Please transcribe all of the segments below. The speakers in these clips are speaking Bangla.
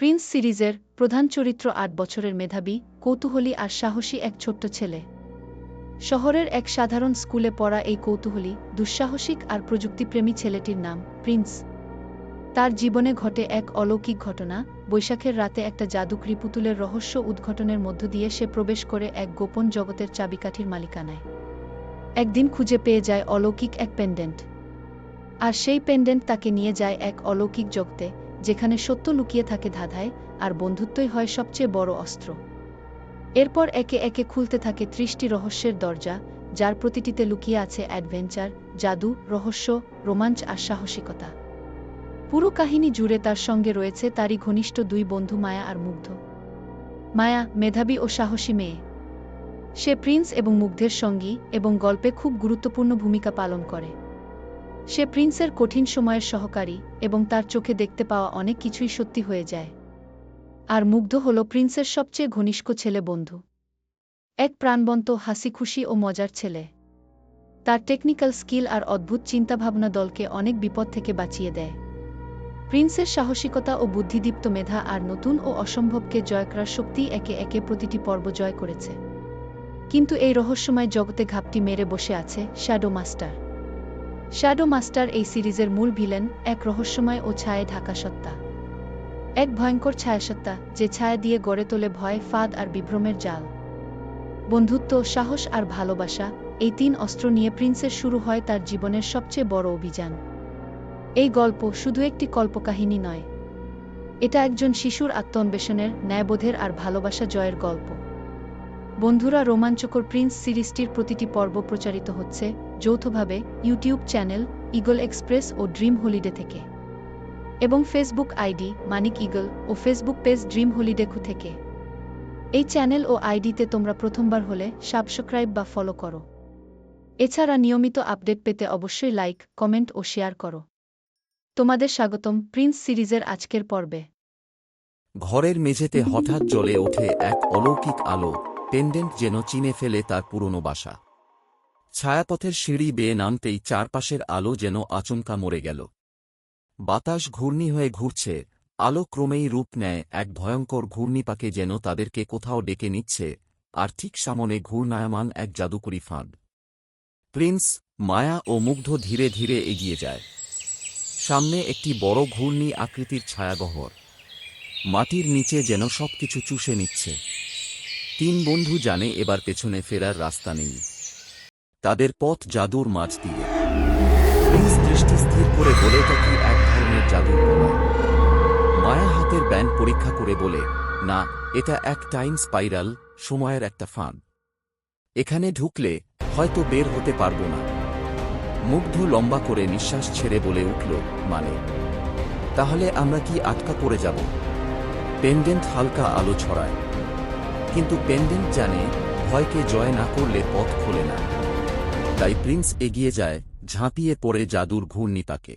প্রিন্স সিরিজের প্রধান চরিত্র আট বছরের মেধাবী, কৌতূহলী আর সাহসী এক ছোট্ট ছেলে। শহরের এক সাধারণ স্কুলে পড়া এই কৌতূহলী, দুঃসাহসিক আর প্রযুক্তিপ্রেমী ছেলেটির নাম প্রিন্স। তার জীবনে ঘটে এক অলৌকিক ঘটনা, বৈশাখের রাতে একটা জাদুকরি পুতুলের রহস্য উদ্ঘটনের মধ্য দিয়ে সে প্রবেশ করে এক গোপন জগতের চাবিকাঠির মালিকানায়। একদিন খুঁজে পেয়ে যায় অলৌকিক এক পেন্ডেন্ট। আর সেই পেন্ডেন্ট তাকে নিয়ে যায় এক অলৌকিক জগতে যেখানে সত্য লুকিয়ে থাকে ধাঁধায় আর বন্ধুত্বই হয় সবচেয়ে বড় অস্ত্র। এরপর একে একে খুলতে থাকে ত্রিশটি রহস্যের দরজা, যার প্রতিটিতে লুকিয়ে আছে অ্যাডভেঞ্চার, জাদু, রহস্য, রোমাঞ্চ আর সাহসিকতা। পুরো কাহিনী জুড়ে তার সঙ্গে রয়েছে তারই ঘনিষ্ঠ দুই বন্ধু মায়া আর মুগ্ধ। মায়া মেধাবী ও সাহসী মেয়ে। সে প্রিন্স এবং মুগ্ধের সঙ্গী এবং গল্পে খুব গুরুত্বপূর্ণ ভূমিকা পালন করে। সে প্রিন্সের কঠিন সময়ের সহকারী এবং তার চোখে দেখতে পাওয়া অনেক কিছুই সত্যি হয়ে যায়। আর মুগ্ধ হল প্রিন্সের সবচেয়ে ঘনিষ্ঠ ছেলে বন্ধু। এক প্রাণবন্ত হাসি খুশি ও মজার ছেলে। তার টেকনিক্যাল স্কিল আর অদ্ভুত চিন্তাভাবনা দলকে অনেক বিপদ থেকে বাঁচিয়ে দেয়। প্রিন্সের সাহসিকতা ও বুদ্ধিদীপ্ত মেধা আর নতুন ও অসম্ভবকে জয় করার শক্তি একে একে প্রতিটি পর্ব জয় করেছে। কিন্তু এই রহস্যময় জগতে ঘাপটি মেরে বসে আছে শ্যাডো মাস্টার শ্যাডো মাস্টার এই সিরিজের মূল ভিলেন, এক রহস্যময় ও ছায়ে ঢাকা সত্তা। এক ভয়ঙ্কর ছায়াসত্তা যে ছায়া দিয়ে গড়ে তোলে ভয়, ফাঁদ আর বিভ্রমের জাল। বন্ধুত্ব, সাহস আর ভালোবাসা, এই তিন অস্ত্র নিয়ে প্রিন্সের শুরু হয় তার জীবনের সবচেয়ে বড় অভিযান। এই গল্প শুধু একটি কল্পকাহিনী নয়। এটা একজন শিশুর আত্মন্বেষণের, ন্যায়বোধের আর ভালোবাসা জয়ের গল্প। বন্ধুরা, রোমাঞ্চকর প্রিন্স সিরিজটির প্রতিটি পর্ব প্রচারিত হচ্ছে যৌথভাবে ইউটিউব চ্যানেল ইগল এক্সপ্রেস ও ড্রিম হলিডে থেকে। এবং ফেসবুক আইডি মানিক ইগল ও ফেসবুক পেজ ড্রিম হলিডেকু থেকে। এই চ্যানেল ও আইডিতে তোমরা প্রথমবার হলে সাবস্ক্রাইব বা ফলো করো। এছাড়া নিয়মিত আপডেট পেতে অবশ্যই লাইক, কমেন্ট ও শেয়ার করো। তোমাদের স্বাগতম প্রিন্স সিরিজের আজকের পর্বে। ঘরের মেঝেতে হঠাৎ জ্বলে ওঠে এক অলৌকিক আলো পেন্ডেন্ট যেন চিনে ফেলে তার পুরনো বাসা। ছায়াপথের সিঁড়ি বেয়ে নামতেই চারপাশের আলো যেন আচমকা মরে গেল। বাতাস ঘূর্ণি হয়ে ঘুরছে, আলো ক্রমেই রূপ নেয়, এক ভয়ঙ্কর ঘূর্ণিপাকে যেন তাদেরকে কোথাও ডেকে নিচ্ছে, আর ঠিক সামনে ঘূর্ণায়মান এক জাদুকরি ফাঁদ। প্রিন্স, মায়া ও মুগ্ধ ধীরে ধীরে এগিয়ে যায়। সামনে একটি বড় ঘূর্ণি আকৃতির ছায়াগহর মাটির নিচে যেন সবকিছু চুষে নিচ্ছে। তিন বন্ধু জানে এবার পেছনে ফেরার রাস্তা নেই। তাদের পথ জাদুর মাঝ দিয়ে। প্রিন্স দৃষ্টি স্থির করে বলে এটা কি এক ধরনের জাদুর কলা মায়া হাতের ব্যান্ড পরীক্ষা করে বলে, না, এটা এক টাইম স্পাইরাল, সময়ের একটা ফাঁদ। এখানে ঢুকলে হয়তো বের হতে পারব না। মুগ্ধ লম্বা করে নিঃশ্বাস ছেড়ে বলে উঠল মানে? তাহলে আমরা কি আটকা পড়ে যাব? পেন্ডেন্ট হালকা আলো ছড়ায়। কিন্তু পেন্ডেন্ট জানে ভয়কে জয় না করলে পথ খোলে না। তাই প্রিন্স এগিয়ে যায়, ঝাঁপিয়ে পড়ে জাদুর ঘূর্ণিপাকে।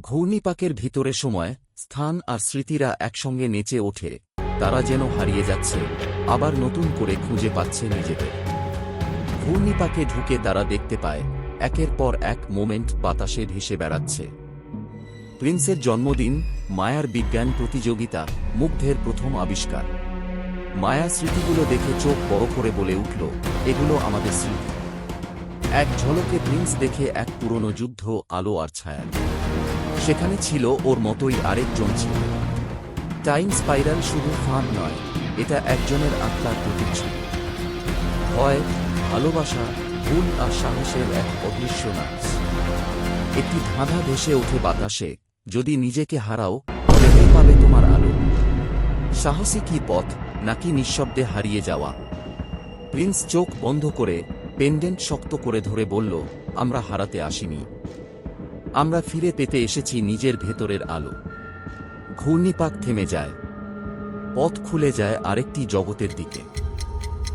ঘূর্ণিপাকের ভিতরে সময়, স্থান আর স্মৃতিরা একসঙ্গে নেচে ওঠে, তারা যেন হারিয়ে যাচ্ছে, আবার নতুন করে খুঁজে পাচ্ছে নিজেদের। ঘূর্ণিপাকে ঢুকে তারা দেখতে পায়, একের পর এক মোমেন্ট বাতাসে ভেসে বেড়াচ্ছে। প্রিন্সের জন্মদিন, মায়ার বিজ্ঞান প্রতিযোগিতা, মুগ্ধের প্রথম আবিষ্কার। মায়া স্মৃতিগুলো দেখে চোখ বড় করে বলে উঠল, এগুলো আমাদের স্মৃতি। এক ঝলকে প্রিন্স দেখে এক পুরনো যুদ্ধ আলো আর ছায়া সেখানে ছিল ওর মতোই আরেকজন ছিল। টাইম স্পাইরাল শুধু ফাঁদ নয়, এটা একজনের আত্মার প্রতিচ্ছবি ভয়, ভালোবাসা, ভুল আর সাহসের এক অদৃশ্য নাচ। একটি ধাঁধা ভেসে ওঠে বাতাসে, যদি নিজেকে হারাও, তবে পাবে তোমার আলো? সাহসী কি পথ, নাকি নিঃশব্দে হারিয়ে যাওয়া? প্রিন্স চোখ বন্ধ করে পেন্ডেন্ট শক্ত করে ধরে বলল, আমরা হারাতে আসিনি। আমরা ফিরে পেতে এসেছি নিজের ভেতরের আলো। ঘূর্ণিপাক থেমে যায়। পথ খুলে যায় আরেকটি জগতের দিকে।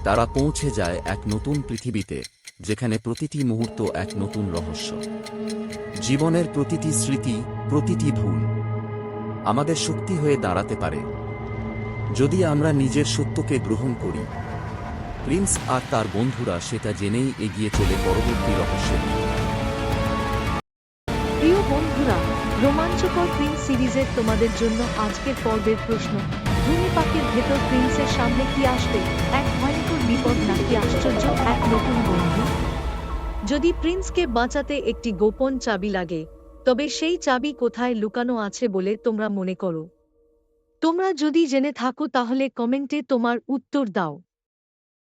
তারা পৌঁছে যায় এক নতুন পৃথিবীতে, যেখানে প্রতিটি মুহূর্ত এক নতুন রহস্য। জীবনের প্রতিটি স্মৃতি, প্রতিটি ভুল আমাদের শক্তি হয়ে দাঁড়াতে পারে। যদি আমরা নিজের সত্যকে গ্রহণ করি প্রিন্স আর তার বন্ধুরা সেটা জেনেই এগিয়ে চলে পরবর্তী রহস্যের প্রিয় বন্ধুরা, রোমাঞ্চকর প্রিন্স সিরিজের তোমাদের জন্য আজকের পর্বের প্রশ্ন। ধুনি পাখির ভেতর প্রিন্সের সামনে কি আসবে? এক ভয়ঙ্কর বিপদ নাকি আশ্চর্য এক নতুন বন্ধু? যদি প্রিন্সকে বাঁচাতে একটি গোপন চাবি লাগে, তবে সেই চাবি কোথায় লুকানো আছে বলে তোমরা মনে করো। তোমরা যদি জেনে থাকো তাহলে কমেন্টে তোমার উত্তর দাও।